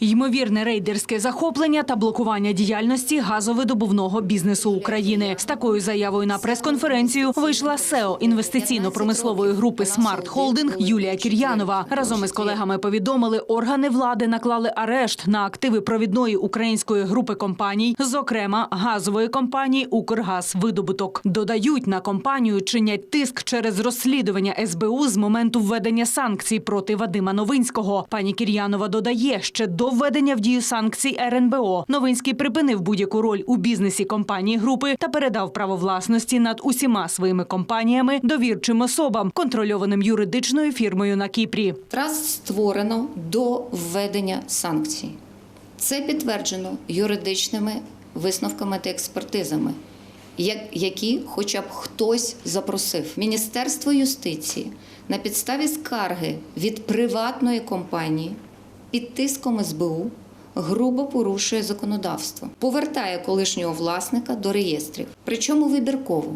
Ймовірне рейдерське захоплення та блокування діяльності газовидобувного бізнесу України. З такою заявою на прес-конференцію вийшла СЕО інвестиційно-промислової групи Смарт Холдинг Юлія Кір'янова. Разом із колегами повідомили, органи влади наклали арешт на активи провідної української групи компаній, зокрема газової компанії Укргазвидобуток. Додають на компанію чинять тиск через розслідування СБУ з моменту введення санкцій проти Вадима Новинського. Пані Кір'янова додає, ще до введення в дію санкцій РНБО Новинський припинив будь-яку роль у бізнесі компанії групи та передав право власності над усіма своїми компаніями довірчим особам, контрольованим юридичною фірмою на Кіпрі. Траст створено до введення санкцій. Це підтверджено юридичними висновками та експертизами, як- які хоча б хтось запросив. Міністерство юстиції на підставі скарги від приватної компанії під тиском СБУ грубо порушує законодавство, повертає колишнього власника до реєстрів, причому вибірково.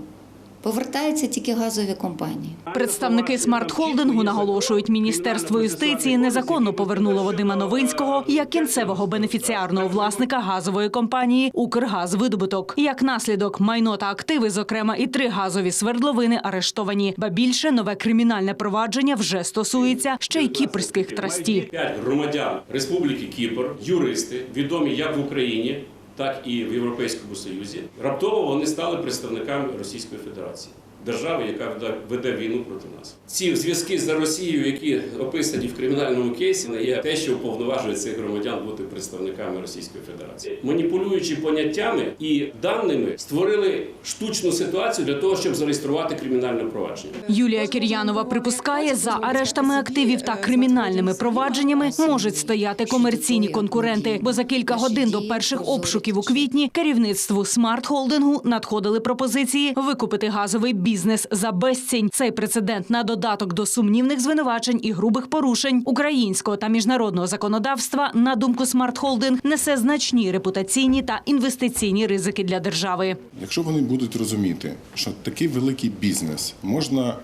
Повертаються тільки газові компанії. Представники Смарт Холдингу наголошують, міністерство юстиції незаконно повернуло Вадима Новинського як кінцевого бенефіціарного власника газової компанії Укргазвидобуток. Як наслідок, майно та активи, зокрема, і три газові свердловини арештовані. Ба більше нове кримінальне провадження вже стосується ще й кіпрських трастів. П'ять громадян Республіки Кіпр, юристи, відомі як в Україні, так і в Європейському Союзі. Раптово вони стали представниками Російської Федерації. Держави, яка веде- війну проти нас, ці зв'язки з Росією, які описані в кримінальному кейсі, не є те, що уповноважує цих громадян бути представниками Російської Федерації, маніпулюючи поняттями і даними, створили штучну ситуацію для того, щоб зареєструвати кримінальне провадження. Юлія Кір'янова припускає, за арештами активів та кримінальними провадженнями можуть стояти комерційні конкуренти. Бо за кілька годин до перших обшуків у квітні керівництву Смарт Холдингу надходили пропозиції викупити газовий бізнес за безцінь. Цей прецедент на додаток до сумнівних звинувачень і грубих порушень українського та міжнародного законодавства, на думку Смарт Холдинг, несе значні репутаційні та інвестиційні ризики для держави. Якщо вони будуть розуміти, що такий великий бізнес можна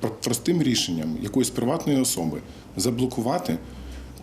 про- простим рішенням якоїсь приватної особи заблокувати,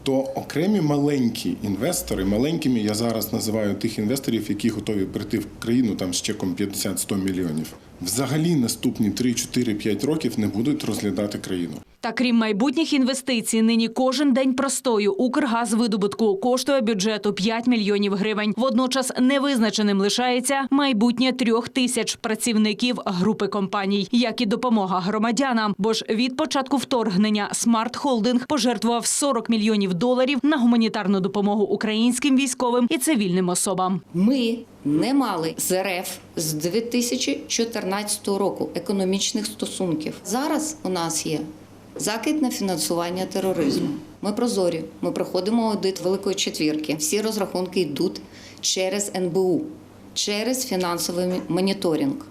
то окремі маленькі інвестори, маленькими я зараз називаю тих інвесторів, які готові прийти в країну там з чеком 50-100 мільйонів, взагалі наступні 3, 4, 5 років не будуть розглядати країну. Та крім майбутніх інвестицій, нині кожен день простою Укргазвидобутку коштує бюджету 5 мільйонів гривень. Водночас невизначеним лишається майбутнє трьох тисяч працівників групи компаній, як і допомога громадянам. Бо ж від початку вторгнення Смарт Холдинг пожертвував 40 мільйонів доларів на гуманітарну допомогу українським військовим і цивільним особам. Ми не мали з РФ з 2014 року економічних стосунків. Зараз у нас є закид на фінансування тероризму. Ми прозорі. Ми проходимо аудит Великої четвірки. Всі розрахунки йдуть через НБУ, через фінансовий моніторинг.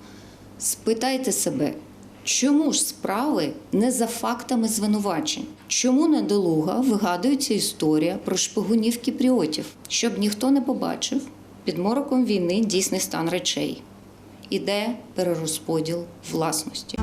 Спитайте себе, чому ж справи не за фактами звинувачень? Чому недолуга вигадується історія про шпигунів кіпріотів, щоб ніхто не побачив під мороком війни дійсний стан речей? Іде перерозподіл власності.